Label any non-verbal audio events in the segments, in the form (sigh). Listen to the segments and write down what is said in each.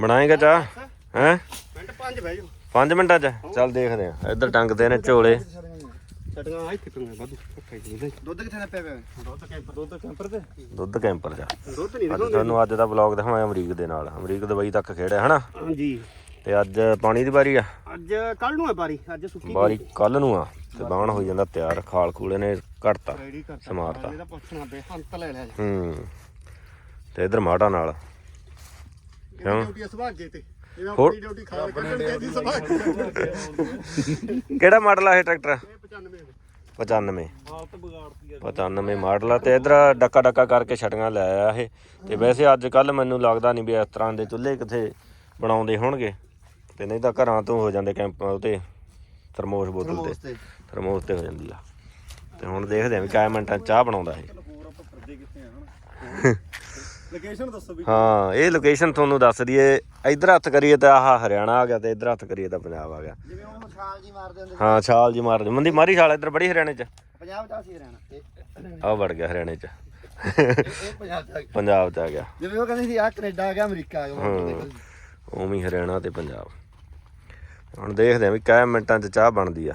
ਬਣਾਏਗਾ ਚਾ ਹੈ? ਮਿੰਟ ਪੰਜ ਬਹਿ ਜਾਓ। 5 ਮਿੰਟਾਂ ਚ? ਚੱਲ ਦੇਖਦੇ ਆ। ਇੱਧਰ ਟੰਗਦੇ ਨੇ ਝੋਲੇ। ਛਟੀਆਂ ਆ ਇੱਥੇ ਪਈਆਂ ਵਾਧੂ। ਦੁੱਧ ਕਿੱਥੇ ਨੱਪਿਆ ਪਿਆ ਦੁੱਧ ਕੈਂਪਰ ਦੁੱਧ ਕੈਂਪਰ ਤੇ? ਦੁੱਧ ਕੈਂਪਰ ਚ। ਦੁੱਧ ਨਹੀਂ ਅੱਜ ਤੁਹਾਨੂੰ ਅੱਜ ਦਾ ਵਲੌਗ ਦਿਖਾਵਾਂ ਅਮਰੀਕ ਦੇ ਨਾਲ। ਅਮਰੀਕ ਦੁਬਈ ਤੱਕ ਖੇੜਿਆ ਹਨਾ? ਹਾਂਜੀ। ਤੇ ਅੱਜ ਪਾਣੀ ਦੀ ਵਾਰੀ ਆ। ਅੱਜ ਕੱਲ ਨੂੰ ਹੈ ਬਾਰੀ ਅੱਜ ਸੁੱਕੀ ਵਾਰੀ ਕੱਲ ਨੂੰ ਆ। ਤੇ ਬਾਣ ਹੋ ਜਾਂਦਾ ਤਿਆਰ। ਖਾਲ ਖੂਲੇ ਨੇ ਘਟਤਾ ਸਮਾਰਤਾ। ਇਹਦਾ ਪੁੱਛਣਾ ਬੇ ਹੰਤ ਲੈ ਲਿਆ ਜੀ। ਹੂੰ। ਤੇ ਇਧਰ ਮਾਟਾ ਨਾਲ। ਕਿਉਂ? ਡਿਊਟੀ ਸੁਭਾਗੇ ਤੇ? ਇਹ ਹੋਰ? ਆਪਣੀ ਡਿਊਟੀ ਖਾ ਕੱਢਣ ਤੇ ਦੀ ਸੁਭਾਗੇ। ਕਿਹੜਾ ਮਾਡਲ ਆ ਇਹ ਟਰੈਕਟਰ? ਇਹ 95 95 ਹਾਲਤ ਵਿਗਾੜਤੀ ਆ 95 ਮਾਡਲ ਆ ਤੇ ਇਧਰ ਡੱਕਾ ਡੱਕਾ ਕਰਕੇ ਛਟੀਆਂ ਲੈ ਆਇਆ ਇਹ। ਤੇ ਵੈਸੇ ਅੱਜ ਕੱਲ ਮੈਨੂੰ ਲੱਗਦਾ ਨਹੀਂ ਵੀ ਇਸ ਤਰ੍ਹਾਂ ਦੇ ਚੁੱਲ੍ਹੇ ਕਿਥੇ ਬਣਾਉਂਦੇ ਹੋਣਗੇ। ਤੇ ਨਹੀਂ ਤਾਂ ਘਰਾਂ ਤੋਂ ਹੋ ਜਾਂਦੇ ਕੈਂਪ ਉਤੇ ਥਰਮੋਸ ਬੋਤਲ ਤੇ। ਤੇ। ਥਰਮੋਸ ਤੇ ਹੋ ਜਾਂਦੀ ਆ। ਤੇ ਹੁਣ ਦੇਖਦੇ ਆਂ ਵੀ ਕਾਇ ਮਿੰਟਾਂ 'ਚ ਚਾਹ ਬਣਾਉਂਦਾ ਇਹ। ਹੋਰ ਆਪਾਂ ਪਰਦੇ ਕਿੱਥੇ ਆ ਹਨਾ? (laughs) ਲੋਕੇਸ਼ਨ ਦੱਸੋ ਵੀ। ਹਾਂ ਇਹ ਲੋਕੇਸ਼ਨ ਤੁਹਾਨੂੰ ਦੱਸ ਦਈਏ ਇਧਰ ਹੱਥ ਕਰੀਏ ਤਾਂ ਆਹ ਹਰਿਆਣਾ ਆ ਗਿਆ ਤੇ ਇਧਰ ਹੱਥ ਕਰੀਏ ਤਾਂ ਪੰਜਾਬ ਆ ਗਿਆ। ਜਿਵੇਂ ਉਹ ਛਾਲ ਜੀ ਮਾਰਦੇ ਹੁੰਦੇ ਹਾਂ ਛਾਲ ਜੀ ਮਾਰਦੇ ਮੰਦੀ ਮਾਰੀ ਛਾਲ ਇਧਰ ਬੜੀ ਹਰਿਆਣੇ 'ਚ। ਪੰਜਾਬ ਚ ਸੀ ਇਹ ਆਹ ਵੜ ਗਿਆ ਹਰਿਆਣੇ 'ਚ। ਪੰਜਾਬ ਚ ਆ ਗਿਆ। ਆ ਜਿਵੇਂ ਉਹ ਕਹਿੰਦੇ ਸੀ ਆ ਕੈਨੇਡਾ ਆ ਗਿਆ ਅਮਰੀਕਾ ਆ ਗਿਆ। ਉਵੇਂ ਹਰਿਆਣਾ ਤੇ ਪੰਜਾਬ। ਹੁਣ ਦੇਖਦੇ ਆਂ ਵੀ ਕਿੰਨੇ ਮਿੰਟਾਂ 'ਚ ਚਾਹ ਬਣਦੀ ਆ।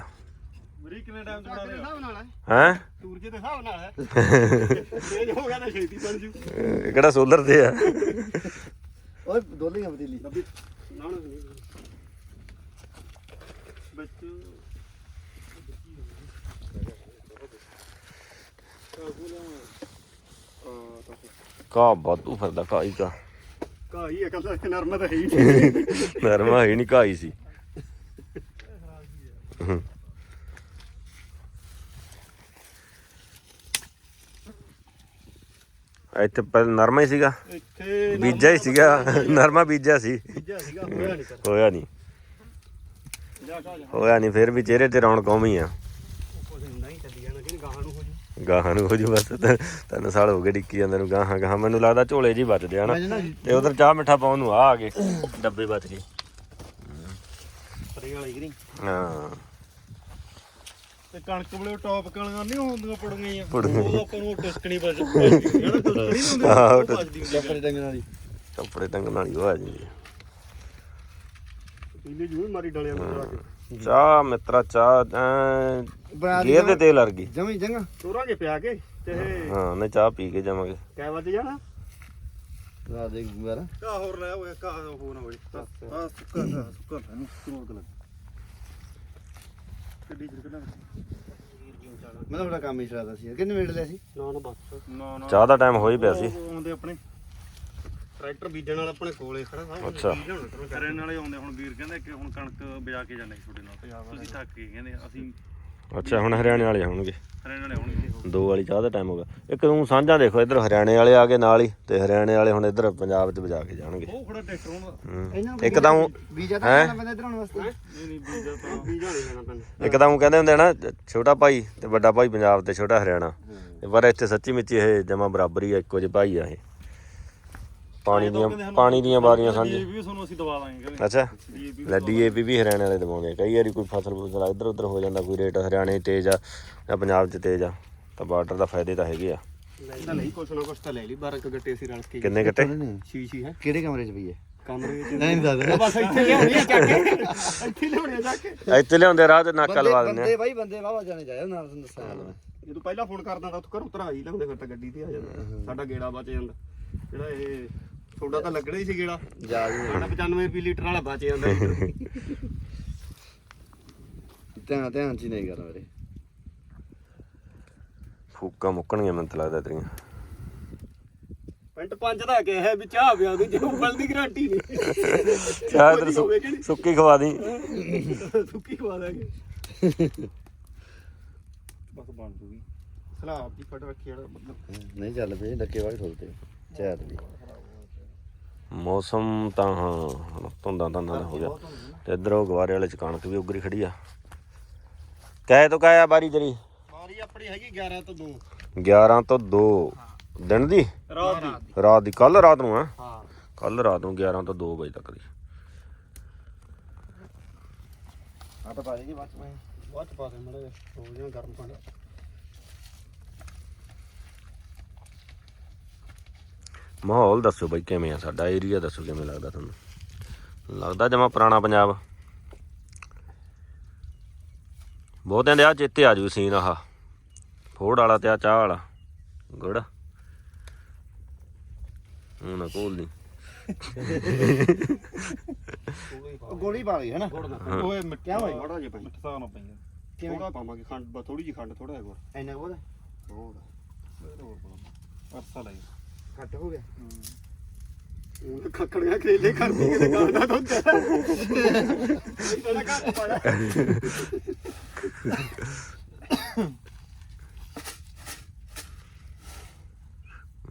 ਮਰੀ ਕਿੰਨੇ ਟਾਈਮ ਚ ਬਣਾ ਲਿਆ ਨਾਲ ਹੈ। ਹੈਂ? ਸੂਰਜ ਦੇ ਹਿਸਾਬ ਨਾਲ ਹੈ। (laughs) ਤੇਜ ਹੋ ਗਿਆ ਤਾਂ ਛੇਤੀ ਬਣ ਜੂ। ਇਹ ਕਿਹੜਾ ਸੋਲਰ ਤੇ ਆ? ਓਏ ਨਾ ਨਾ ਕਾ ਬਾਦੂ ਫਿਰਦਾ ਕਾਈ ਕਾ ਕਾਹੀ। ਅਕਲ ਦਾ ਨਰਮ ਤਾਂ ਹੈ ਹੀ (laughs) ਨਹੀਂ। ਨਰਮਾ ਹੀ ਨਹੀਂ ਕਾਈ ਸੀ। ਇੱਥੇ ਪਹਿਲਾਂ ਨਰਮਾ ਹੀ ਸੀਗਾ। ਇੱਥੇ ਬੀਜਾ ਹੀ ਸੀਗਾ। ਨਰਮਾ ਬੀਜਾ ਸੀ। ਸੀਗਾ ਹੋਇਆ ਨਹੀਂ ਹੋਇਆ ਨਹੀਂ। ਹੋਇਆ ਫਿਰ ਵੀ ਚਿਹਰੇ ਤੇ ਰੌਣਕ ਉਵੇਂ ਆ। ਗਾਹਾਂ ਨੂੰ ਹੋ ਜੂ। ਬਸ ਤਿੰਨ ਸਾਲ ਹੋ ਗਏ ਡਿੱਕੀ ਜਾਂਦੇ ਨੂੰ ਗਾਹਾਂ ਗਾਹਾਂ। ਮੈਨੂੰ ਲੱਗਦਾ ਝੋਲੇ ਜੀ ਬਚਦੇ ਆ ਨਾ। ਤੇ ਉਧਰ ਚਾਹ ਮਿੱਠਾ ਪਾਉਣ ਨੂੰ ਆ ਆ ਗਏ ਡੱਬੇ ਬਚ ਗਏ। ਪਰੇ ਵਾਲੀ ਗਰੀ। ਹਾਂ। ਤੇ ਕਣਕ ਵੇਲੇ ਟੌਪ ਕਣਕਾਂ ਨਹੀਂ ਹੁੰਦੀਆਂ ਪੜੀਆਂ ਪੁੜੀਆਂ। ਉਹ ਆਪਾਂ ਨੂੰ ਟਿਸਕਣੀ ਬਸ ਜਿਹੜਾ ਟਿਸਕਣੀ ਨਹੀਂ ਹੁੰਦੀ ਆਹੋ, ਉਹ ਭੱਜਦੀ ਹੁੰਦੀ ਕੱਪੜੇ ਟੰਗਣ ਵਾਲੀ। ਕੱਪੜੇ ਟੰਗਣ ਵਾਲੀ ਉਹ ਆ ਜੀ ਪੀਲੇ ਜੂ ਮਾਰੀ ਡਲਿਆਂ ਨੂੰ ਜਾ ਕੇ। ਚਾਹ ਮਿੱਤਰਾ ਚਾਹ ਐਂ ਬਣਾ ਗੇਰ ਦੇ ਤੇਲ ਵਰਗੀ। ਜਮੀ ਜੰਗਾ। ਤੋਰਾਂਗੇ ਪਿਆ ਕੇ ਤੇ ਇਹ ਹਾਂ ਨੇ ਚਾਹ ਪੀ ਕੇ ਜਾਵਾਂਗੇ। ਕੈ ਵਜ ਜਾਣਾ ਰਾ ਦੇ ਗੁਬਾਰਾ ਕਾ ਹੋਰ ਰਹਿ ਹੋਇਆ ਕਾ ਹੋ ਨਾ ਹੋਏ। ਆ ਸੁੱਕਾ ਸੁੱਕਾ ਨੂੰ ਰੋਕ ਲੱਗ ਮੈਂ ਤਾਂ ਬੜਾ ਕੰਮ ਹੀ ਚਲਾਦਾ ਸੀ ਕਿੰਨੇ ਮਿੰਟ ਲਿਆ ਸੀ? ਨਾ ਨਾ ਬਸ। ਨਾ ਨਾ। ਚਾਹ ਦਾ ਟਾਈਮ ਹੋ ਹੀ ਪਿਆ ਸੀ। ਉਹ ਆਉਂਦੇ ਆਪਣੇ। ਟਰੈਕਟਰ ਬੀਜਣ ਵਾਲਾ ਆਪਣੇ ਕੋਲੇ ਖੜਾ ਸਭ ਅੱਛਾ। ਕਰਨ ਵਾਲੇ ਆਉਂਦੇ ਹੁਣ ਵੀਰ ਕਹਿੰਦੇ ਕਿ ਹੁਣ ਕਣਕ ਬਜਾ ਕੇ ਜਾਂਦੇ ਤੁਹਾਡੇ ਨਾਲ। ਤੁਸੀਂ ਥੱਕ ਗਏ ਕਹਿੰਦੇ ਅਸੀਂ ਅੱਛਾ ਹੁਣ ਹਰਿਆਣੇ ਵਾਲੇ ਆਉਣਗੇ। ਹਰਿਆਣੇ ਵਾਲੇ ਆਉਣਗੇ ਦੋ ਵਾਲੀ ਚਾਹ ਦਾ ਟਾਈਮ ਹੋ ਗਿਆ। ਇੱਕ ਤੂੰ ਸਾਂਝਾ ਦੇਖੋ ਇੱਧਰ ਹਰਿਆਣੇ ਵਾਲੇ ਆ ਗਏ ਨਾਲ ਹੀ ਤੇ ਹਰਿਆਣੇ ਵਾਲੇ ਹੁਣ ਇੱਧਰ ਪੰਜਾਬ 'ਚ ਵਜਾ ਕੇ ਜਾਣਗੇ। ਉਹ ਟਰੈਕਟਰ। ਇੱਕ ਤਾਂ ਊਂ- ਬੀਜਾ ਤਾਂ ਹੈਂ? ਕਰਨਾ ਪੈਂਦਾ ਇਧਰ ਆਉਣ ਵਾਸਤੇ। ਨਹੀਂ ਨਹੀਂ ਬੀਜਾ ਤਾਂ ਬੀਜਾ ਨਹੀਂ ਲੈਣਾ ਪੈਂਦਾ। ਇੱਕ ਤਾਂ ਉਹ ਕਹਿੰਦੇ ਹੁੰਦੇ ਨਾ ਛੋਟਾ ਭਾਈ ਤੇ ਵੱਡਾ ਭਾਈ ਪੰਜਾਬ ਤੇ ਛੋਟਾ ਹਰਿਆਣਾ। ਤੇ ਪਰ ਇੱਥੇ ਸੱਚੀ ਮੁੱਚੀ ਇਹ ਜਮਾ ਬਰਾਬਰੀ ਆ ਇੱਕੋ ਜਿਹੇ ਭਾਈ ਆ ਇਹ। ਪਾਣੀ ਦੀਆਂ ਪਾਣੀ ਦੀਆਂ ਬਾਰੀਆਂ ਸਾਂਝੇ। ਵੀ ਤੁਹਾਨੂੰ ਅਸੀਂ ਦਵਾ ਦਾਂਗੇ ਕਹਿੰਦੇ। ਅੱਛਾ। DAP ਲੈ ਡੀਏਪੀ ਵੀ ਹਰਿਆਣੇ ਵਾਲੇ ਦਵਾਉਂਦੇ। ਆ। ਕਈ ਵਾਰੀ ਕੋਈ ਫਸਲ ਫਸਲ ਇੱਧਰ ਉੱਧਰ ਹੋ ਜਾਂਦਾ ਕੋਈ ਰੇਟ ਹਰਿਆਣੇ 'ਚ ਤੇਜ਼ ਆ ਜਾਂ ਪੰਜਾਬ 'ਚ ਤੇਜ਼ ਆ ਤਾਂ ਬਾਰਡਰ ਦਾ ਫਾਇਦੇ ਤਾਂ ਹੈਗੇ ਆ। ਤਾਂ ਲਈ ਕੁਛ ਨਾ ਕੁਛ ਤਾਂ ਲੈ ਲਈ 12 ਕ ਗੱਟੇ ਅਸੀਂ ਰਲ ਕੇ ਕਿੰਨੇ ਗੱਟੇ? ਹੈ। ਕਿਹੜੇ ਕਮਰੇ 'ਚ ਪਈ ਹੈ ਕਮਰੇ ਵਿੱਚ ਨਹੀਂ ਦੱਸ ਬਸ ਇੱਥੇ ਲਿਆਉਣੀ ਆ ਚੱਕ ਕੇ। ਇੱਥੇ ਲਿਆਉਣੀ ਆ ਚੱਕ ਕੇ। ਇੱਥੇ ਲਿਆਉਂਦੇ ਰਾਹ ਤੇ ਨਾਕਾ ਲਵਾ ਦਿੰਦੇ ਆ। ਬੰਦੇ ਬਾਈ ਬੰਦੇ ਵਾਵਾ ਜਾਣੇ ਜਾਇਓ ਨਾਲ ਤੁਹਾਨੂੰ ਦੱਸਾਂ। ਜਦੋਂ ਪਹਿਲਾਂ ਫੋਨ ਕਰਦਾ ਤਾਂ ਉੱਥੋਂ ਘਰੋਂ ਉਤਰਾ ਹੀ ਲਾਉਂਦੇ ਫਿਰ ਤਾਂ ਗੱਡੀ ਤੇ ਆ ਜਾਂਦਾ। ਸਾਡਾ ਗੇੜਾ ਬਚ ਜਾਂਦਾ। ਜਿਹੜਾ ਇਹ ਤੁਹਾਡਾ ਤਾਂ ਲੱਗਣਾ ਹੀ ਸੀ ਗੇੜਾ। ਜਾ ਜੀ ਸਾਡਾ 95 ਰੁਪਏ ਲੀਟਰ ਵਾਲਾ ਬਚ ਜਾਂਦਾ। ਲੀਟਰ ਧਿਆਨ ਧਿਆਨ ਚ ਹੀ ਨਹੀਂ ਕਰਨਾ ਮੇਰੇ। ਫੂਕਾਂ ਮੁੱਕਣਗੀਆਂ ਮੈਨੂੰ ਤਾਂ ਲੱਗਦਾ ਤੇਰੀਆਂ। ਪਿੰਟ ਪੰਜ ਦਾ ਕਿਹਾ ਵੀ ਚਾਹ ਪਿਆ ਦੀ ਜੇ ਉੱਬਲ ਦੀ ਗਾਰੰਟੀ ਨਹੀਂ। ਚਾਹ ਸੁ- ਨਹੀਂ? ਸੁੱਕੀ ਖਵਾ ਦੀ। ਸੁੱਕੀ ਖਵਾ ਦਾਂਗੇ। ਬਸ ਬਣ ਜੂਗੀ। ਸਲਾਬ ਦੀ ਫਟ ਰੱਖੀ ਜਿਹੜਾ ਮਤਲਬ ਨਹੀਂ ਚੱਲ ਪਏ ਡੱਕੇ ਵਾਲੇ ਠੋਲਤੇ ਚਾਹਤ ਵੀ। ਮੌਸਮ ਤਾਂ ਹਾਂ ਧੁੰਦਾਂ ਧੰਦਾਂ ਦਾ ਹੋ ਗਿਆ। ਤੇ ਇੱਧਰ ਉਹ ਗਵਾਰੇ ਵਾਲੇ ਚ ਕਣਕ ਵੀ ਉਗਰੀ ਖੜੀ ਆ। ਕਾਇ ਤੋਂ ਕਾਇਆ ਬਾਰੀ ਤੇਰੀ। ਮਾਰੀ ਆਪਣੀ ਹੈਗੀ 11 ਤੋਂ 2 11 ਤੋਂ 2 ਦਿਨ ਦੀ? ਰਾਤ ਦੀ। ਰਾਤ ਦੀ। ਕੱਲ ਰਾਤ ਨੂੰ ਆ ਹਾਂ। ਕੱਲ ਰਾਤ ਨੂੰ 11 ਤੋਂ 2 ਵਜੇ ਤੱਕ ਦੀ। ਆ ਤਾਂ ਪਾ ਦੇ ਜੀ ਬਾਅਦ ਮੈਂ ਬਾਅਦ ਚ ਪਾ ਦੇ ਮੜਾ ਹੋ ਜਾ ਗਰਮ ਪਾਣੀ। ਮਾਹੌਲ ਦੱਸੋ ਬਈ ਕਿਵੇਂ ਆ? ਸਾਡਾ ਏਰੀਆ ਦੱਸੋ ਕਿਵੇਂ ਲੱਗਦਾ ਤੁਹਾਨੂੰ? ਲੱਗਦਾ ਜਮਾ ਪੁਰਾਣਾ ਪੰਜਾਬ। ਬਹੁਤਿਆਂ ਦੇ ਆ ਚੇਤੇ ਆ ਜੂ ਸੀਨ ਆਹ। ਫੋੜ ਵਾਲਾ ਤੇ ਆ ਚਾਹ ਵਾਲਾ। ਗੁੜ। ਹੁਣ ਨਾ ਕੋਲ ਨਹੀਂ ਗੋਲੀ ਪਾ ਲਈ ਹੈ। ਨਾ ਓਏ ਮਿੱਠਾ ਹੋਈ ਮਾੜਾ ਜਿਹਾ ਭਾਈ। ਮਿੱਠਾ ਨਾ ਕਿਵੇਂ? ਥੋੜਾ ਪਾਵਾਂਗੇ ਖੰਡ ਬਸ ਥੋੜੀ ਜਿਹੀ ਖੰਡ ਥੋੜਾ ਜਿਹਾ ਗੁੜ ਇੰਨਾ ਕੋਲ ਹੋਰ। ਅਰਸਾ ਲਈ ਘੱਟ ਹੋ ਗਿਆ। ਉਹ ਖੱਕੜੀਆਂ ਖੇਲੇ ਕਰਦੀ ਕਿਤੇ ਗਾਂ ਦਾ ਦੁੱਧ ਇਹਦਾ ਘੱਟ ਪਾਇਆ।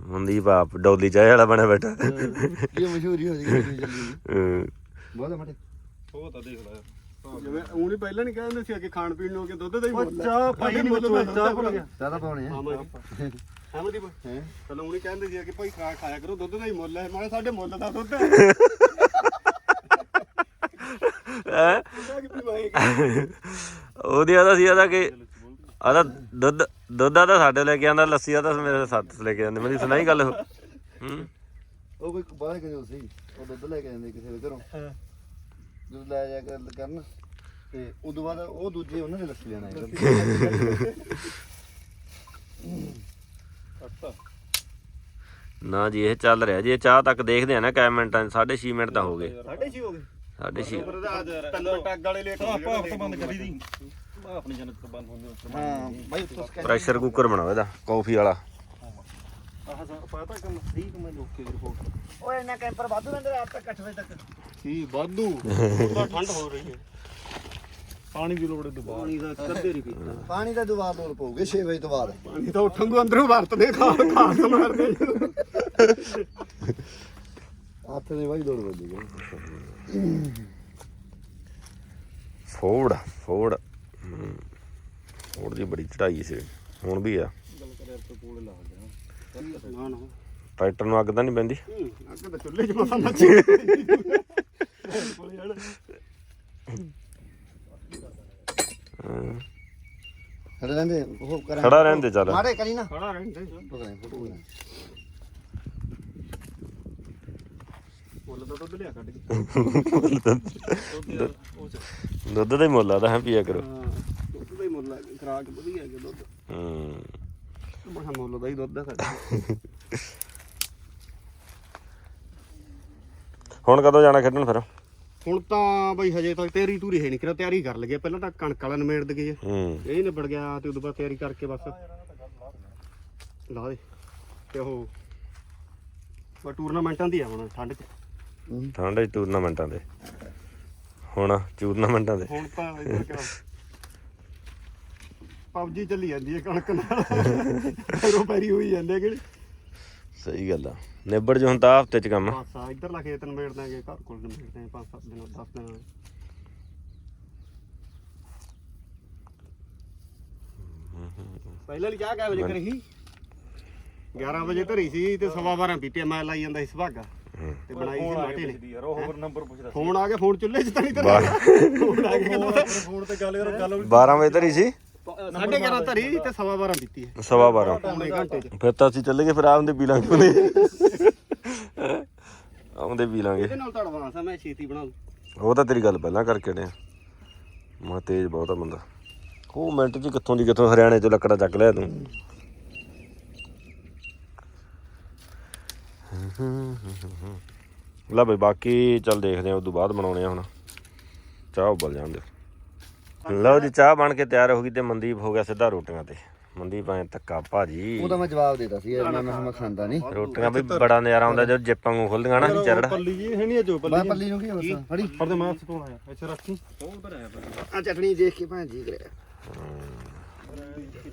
ਮਨਦੀਪ ਆਪ ਡੋਲੀ ਚਾਹ ਵਾਲਾ ਬਣਿਆ ਬੈਠਾ। ਇਹ ਮਸ਼ਹੂਰੀ ਹੋ ਹਮ, ਬਹੁਤ ਮਟੇ ਉਹ ਤਾਂ ਦੇਖ ਲੈ। ਜਿਵੇਂ ਉਹ ਨਹੀਂ ਪਹਿਲਾਂ ਨਹੀਂ ਕਹਿੰਦੇ ਸੀ ਕਿ ਖਾਣ ਪੀਣ ਨੂੰ ਕਿ ਦੁੱਧ ਦਾ ਹੀ ਮੁੱਲ। ਚਾਹ ਪਾਈ ਨਹੀਂ ਮੁੱਲ ਚਾਹ ਪਾਉਣੇ ਆ। ਹਮਦੀਪ ਹੈ? ਚਲੋ ਉਹਨੇ ਕਹਿੰਦੇ ਸੀ ਕਿ ਭਾਈ ਖਾ ਖਾਇਆ ਕਰੋ ਦੁੱਧ ਦਾ ਹੀ ਮੁੱਲ ਹੈ। ਮੈਂ ਕਿਹਾ ਸਾਡੇ ਮੁੱਲ ਦਾ ਦੁੱਧ ਹੈ। ਹੈਂ? ਉਹਦਾ ਆਦਾ ਸੀ ਆਦਾ ਕਿ ਆਦਾ ਦੁੱਧ ਦੁੱਧ ਆ ਤਾਂ ਸਾਡੇ ਲੈ ਕੇ ਆਂਦਾ ਲੱਸੀ ਆ ਤਾਂ ਮੇਰੇ ਸੱਤ ਲੈ ਕੇ ਆਂਦੇ। ਮੇਰੀ ਸੁਣਾਈ ਗੱਲ? ਉਹ ਹੂੰ? ਉਹ ਕੋਈ ਬਾਹਰ ਕਿਉਂ ਸੀ ਉਹ ਦੁੱਧ ਲੈ ਕੇ ਜਾਂਦੇ ਕਿਸੇ ਦੇ ਘਰੋਂ। ਦੁੱਧ ਲੈ ਜਾ ਕਰ ਕਰਨ। ਤੇ ਉਦੋਂ ਬਾਅਦ ਉਹ ਦੂਜੇ ਉਹਨਾਂ ਨੇ ਲੱਸੀ ਲੈਣਾ ਹੈ (laughs) ਨਾ ਜੀ ਇਹ ਚੱਲ ਰਿਹਾ ਜੀ ਇਹ ਚਾਹ ਤੱਕ ਦੇਖਦੇ ਆ ਨਾ ਕੈ ਮਿੰਟਾਂ 6 ਮਿੰਟ ਤਾਂ ਹੋ ਗਏ। ਸਾਢੇ ਛੇ ਹੋ ਗਏ? 6.5 ਪਰ ਅੱਜ ਤਿੰਨ ਟੱਗ ਵਾਲੇ ਲੇਟ ਹੋ ਆਪਾਂ ਹਫਤਾ ਬੰਦ ਕਰੀ ਦੀ। ਆਪਣੀ ਜਨਤ ਤੋਂ ਬੰਦ ਹੁੰਦੇ ਉੱਥੇ ਹਾਂ ਬਾਈ ਉੱਤੋਂ ਪ੍ਰੈਸ਼ਰ ਕੁੱਕਰ ਬਣਾਓ ਇਹਦਾ ਕਾਫੀ ਵਾਲਾ। ਆਹ ਪਤਾ ਕੰਮ ਠੀਕ ਮੈਂ ਲੋਕੇ ਰਿਪੋਰਟ ਓਏ ਇੰਨਾ ਕੈਂਪਰ ਵਾਧੂ ਰਹਿੰਦੇ ਰਾਤ ਤੱਕ 8 ਵਜੇ ਤੱਕ। ਕੀ ਵਾਧੂ? (laughs) ਉਹਦਾ ਠੰਡ ਹੋ ਰਹੀ ਹੈ। ਪਾਣੀ ਦੀ ਲੋੜ ਦੁਬਾਰਾ। ਪਾਣੀ ਦਾ ਕਦੇ ਨਹੀਂ ਪੀਤਾ ਪਾਣੀ ਦਾ ਦੁਆ ਲੋੜ ਪਊਗੇ 6 ਵਜੇ ਤੋਂ ਬਾਅਦ। ਪਾਣੀ ਤਾਂ ਉੱਠਣ ਤੋਂ ਅੰਦਰੋਂ ਵਰਤਦੇ ਖਾ ਖਾ ਮਾਰਦੇ। ਹੱਥ ਦੇ ਬਾਈ ਲੋੜ ਪਊਗੀ ਫੋੜ ਫੋੜ। ਫੋੜ ਦੀ ਬੜੀ ਚੜਾਈ ਸੀ। ਹੁਣ ਵੀ ਆ। ਗੱਲ ਕਰਿਆ ਤੇ ਕੋਲੇ ਲਾ ਗਿਆ ਨਾ ਨਾ। ਟਰੈਕਟਰ ਨੂੰ ਅੱਗ ਤਾਂ ਨਹੀਂ ਪੈਂਦੀ? ਅੱਗੇ ਤਾਂ ਚੁੱਲ੍ਹੇ 'ਚ ਮਸਾਂ ਮੱਚੀ (laughs) ਖੜੇ ਰਹਿੰਦੇ ਉਹ ਕਰਾਂ। ਖੜਾ ਰਹਿੰਦੇ ਚੱਲ। ਮਾਰੇ ਕਰੀ ਨਾ। ਖੜਾ ਰਹਿੰਦੇ ਪਕੜੇ ਫੋਟੋ ਬਣਾ ਮੁੱਲ ਤਾਂ ਦੁੱਧ ਲਿਆ ਕੱਢ ਕੇ। ਦੁੱਧ ਦਾ ਹੀ ਮੁੱਲ ਆਦਾ ਹੈ ਪੀਆ ਕਰੋ। ਹਾਂ ਦੁੱਧ ਦਾ ਹੀ ਮੁੱਲ ਹੈ ਖਰਾਕ ਵਧੀਆ ਹੈ ਦੁੱਧ। ਹੂੰ। ਬੜਾ ਮੁੱਲ ਦਾ ਹੀ ਦੁੱਧ ਹੈ ਸਾਡਾ। ਹੁਣ ਕਦੋਂ ਜਾਣਾ ਖੇਡਣ ਫਿਰ? ਹੁਣ ਤਾਂ ਬਈ ਹਜੇ ਤੱਕ ਤਿਆਰੀ ਤੂਰੀ ਹੈ ਨਹੀਂ ਕਿਰਾ ਤਿਆਰੀ ਕਰ ਲਗੇ ਪਹਿਲਾਂ ਤਾਂ ਕਣਕ ਵਾਲਾ ਨਿਮੇੜ ਦਗੇ ਹੂੰ। ਇਹ ਨਿਬੜ ਗਿਆ ਤੇ ਉਦੋਂ ਬਾਅਦ ਤਿਆਰੀ ਕਰਕੇ ਬਸ। ਲਾ ਦੇ। ਤੇ ਉਹ ਬਸ ਟੂਰਨਾਮੈਂਟਾਂ ਦੀ ਆ ਹੁਣ ਠੰਡ 'ਚ। ਠੰਡ ਦੇ ਟੂਰਨਾਮੈਂਟਾਂ ਦੇ। ਹੁਣ ਟੂਰਨਾਮੈਂਟਾਂ ਦੇ। ਹੁਣ ਤਾਂ ਇਧਰ ਕਿਹੜਾ ਪਬਜੀ ਚੱਲੀ ਜਾਂਦੀ ਹੈ ਕਣਕ ਨਾਲ। (laughs) ਪੈਰੋ ਪੈਰੀ ਹੋਈ ਜਾਂਦੇ ਕਿ ਸਹੀ ਗੱਲ ਆ। ਨਿਬੜ ਜੋ ਤਾਂ ਹਫ਼ਤੇ ਚ ਕੰਮ। ਬਸ ਆ ਇਧਰਲਾ ਖੇਤ ਨਿਬੇੜ ਦਾਂਗੇ ਘਰ ਕੋਲ ਨਿਬੇੜ ਦਾਂਗੇ ਪੰਜ ਸੱਤ ਦਿਨ 10 ਦਿਨ ਪਹਿਲਾਂ ਲਈ ਕਿਆ ਵਜੇ ਕਰੀ ਸੀ? 11 ਵਜੇ ਧਰੀ ਸੀ ਤੇ ਸਵਾ 12 ਪੀਤੀ ਮੈਂ ਲਾਈ ਜਾਂਦਾ ਸੀ ਸੁਭਾਗਾ। ਤੇ ਬਣਾਈ ਸੀ ਮਾਟੇ ਨੇ। ਯਾਰ ਉਹ ਹੋਰ ਨੰਬਰ ਪੁੱਛਦਾ ਫੋਨ ਆ ਗਿਆ ਫੋਨ ਚੁੱਲ੍ਹੇ 'ਚ ਤਾਂ ਨਹੀਂ ਬਾਰਾਂ ਧਰਿਆ ਫੋਨ ਆ ਗਿਆ। ਕਹਿੰਦਾ ਫੋਨ ਤੇ ਗੱਲ ਕਰੋ ਗੱਲ 12 ਵਜੇ ਧਰੀ ਸੀ? ਸਾਢੇ 11 ਧਰੀ ਤੇ ਸਵਾ 12 ਪੀਤੀ ਹੈ। ਸਵਾ 12 ਪੌਣੇ ਘੰਟੇ 'ਚ। ਫਿਰ ਤਾਂ ਅਸੀਂ ਚੱਲੇ ਗਏ ਫਿਰ ਆਉਂਦੇ ਪੀ ਲਾਂਗੇ ਆਉਂਦੇ ਪੀ ਲਾਂਗੇ। ਇਹਦੇ ਨਾਲ ਤਾਂ ਐਡਵਾਂਸ ਆ ਮੈਂ ਛੇਤੀ ਬਣਾ ਲੂ ਉਹ ਤਾਂ ਤੇਰੀ ਗੱਲ ਪਹਿਲਾਂ ਕਰਕੇ ਨੇ ਮੈਂ ਤੇਜ਼ ਬਹੁਤ ਆ ਬੰਦਾ। ਉਹ ਮਿੰਟ ਚ ਕਿੱਥੋਂ ਦੀ ਕਿੱਥੋਂ ਹਰਿਆਣੇ ਚੋਂ ਲੱਕੜਾ ਚੱਕ ਲਿਆ ਤੂੰ। ਲੈ ਬਈ ਬਾਕੀ ਚੱਲ ਦੇਖਦੇ ਆ ਉਦੋਂ ਬਾਅਦ ਬਣਾਉਣੇ ਆ ਹੁਣ। ਚਾਹ ਉਬਲ ਜਾਂਦੇ ਲਓ ਜੀ ਚਾਹ ਬਣ ਕੇ ਤਿਆਰ ਹੋ ਗਈ ਤੇ ਮਨਦੀਪ ਹੋ ਗਿਆ ਸਿੱਧਾ ਰੋਟੀਆਂ ਤੇ। ਮਨਦੀਪ ਐ ਤੱਕਾ ਭਾਜੀ। ਉਹਦਾ ਮੈਂ ਜਵਾਬ ਦੇਤਾ ਸੀ ਯਾਰ ਮੈਂ ਮੈਂ ਖਾਂਦਾ ਨਹੀਂ। ਰੋਟੀਆਂ ਵੀ ਬੜਾ ਨਜ਼ਾਰਾ ਆਉਂਦਾ ਜਦੋਂ ਜਿੱਪਾਂ ਨੂੰ ਖੁੱਲਦੀਆਂ ਨਾ ਚਰੜ ਪੱਲੀ ਜੀ ਹੈ ਨਹੀਂ ਜੋ ਮੈਂ ਪੱਲੀ ਨੂੰ ਕੀ ਹੋਸਾ ਫੜੀ। ਪਰ ਤੇ ਮਾਸ ਤੋਂ ਆਇਆ ਇੱਥੇ ਰੱਖੀ ਆ ਚਟਣੀ ਦੇਖ ਕੇ ਭਾਂ ਜੀ ਕਰਿਆ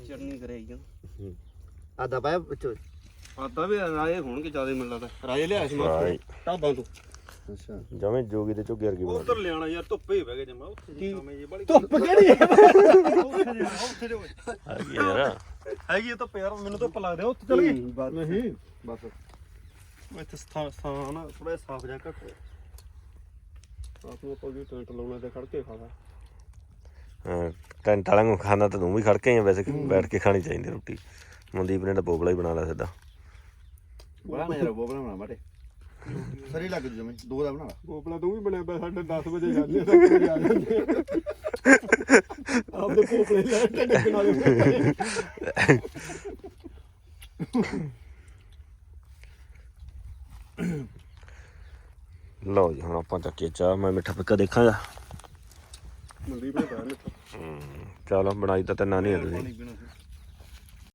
ਚੜਨੀ ਕਰਾਈ ਆਦਾ ਪਾਇਆ ਵਿੱਚੋਂ ਆਤਾ ਵੀ ਰਾਏ ਹੋਣਗੇ ਜ਼ਿਆਦਾ ਮਿਲ ਲੱਗਦਾ ਰਾਏ ਲਿਆ ਸੀ ਮੈਂ। ਢਾਬਾਂ ਤੋਂ। ਅੱਛਾ। ਜਵੇਂ ਜੋਗੀ ਤੇ ਝੁੱਗੀ ਵਰਗੀ ਬਣਾ ਉਧਰ ਲਿਆਣਾ ਯਾਰ ਧੁੱਪੇ ਹੀ ਬਹਿ ਗਏ ਜਮਾ ਉੱਥੇ ਜੀ ਜੀ ਬੜੀ ਧੁੱਪ ਕਿਹੜੀ ਹੈ? ਉੱਥੇ ਜੋ ਹੈਗੀ ਆ ਯਾਰ ਹੈਗੀ ਇਹ ਧੁੱਪ ਯਾਰ ਮੈਨੂੰ ਧੁੱਪ ਲੱਗਦਾ ਉੱਥੇ ਚਲ ਬਸ। ਨਹੀਂ। ਬਸ। ਇੱਥੇ ਸਥਾਨ ਸਥਾਨ ਨਾ ਥੋੜਾ ਸਾਫ਼ ਜਾ ਘੱਟ ਆਪ ਨੂੰ ਆਪਾਂ ਵੀ ਟੈਂਟ ਲਾਉਣਾ ਤੇ ਖੜ ਕੇ ਖਾਣਾ। ਹਾਂ, ਟੈਂਟ ਵਾਲਿਆਂ ਨੂੰ ਖਾਣਾ ਤਾਂ ਤੂੰ ਵੀ ਖੜ ਕੇ ਹੀ ਆ ਵੈਸੇ ਬੈਠ ਕੇ ਖਾਣੀ ਚਾਹੀਦੀ ਰੋਟੀ। ਮਨਦੀਪ ਨੇ ਤਾਂ ਬੋਬਲਾ ਹੀ ਬਣਾ ਲਿਆ ਸਿੱਧਾ। ਬੜਾ ਨਜ਼ਰ ਬੋਬਲਾ ਬਣਾ ਮਾਟੇ ਸਰੀ ਲੱਗ ਜੂ ਜਮੇ ਦੋ ਦਾ ਬਣਾ ਲਾ। ਗੋਪਲਾ ਤੂੰ ਵੀ ਬਣਿਆ ਪਿਆ ਸਾਡੇ 10 ਵਜੇ ਜਾਂਦੇ ਤੱਕ ਆ ਜਾਂਦੇ ਆਪਦੇ ਕੋਪਲੇ ਲੈ ਕੇ ਡੱਕਣ ਵਾਲੇ ਲਓ ਜੀ ਹੁਣ ਆਪਾਂ ਚੱਕੇ ਚਾਹ ਮੈਂ ਮਿੱਠਾ ਪੱਕਾ ਦੇਖਾਂਗਾ। ਮਨਦੀਪ ਨੇ ਪਾਇਆ ਮਿੱਠਾ। ਚਲੋ ਬਣਾਈ ਤਾਂ ਤੈਨਾਂ ਨਹੀਂ ਹੈ ਤੁਸੀਂ।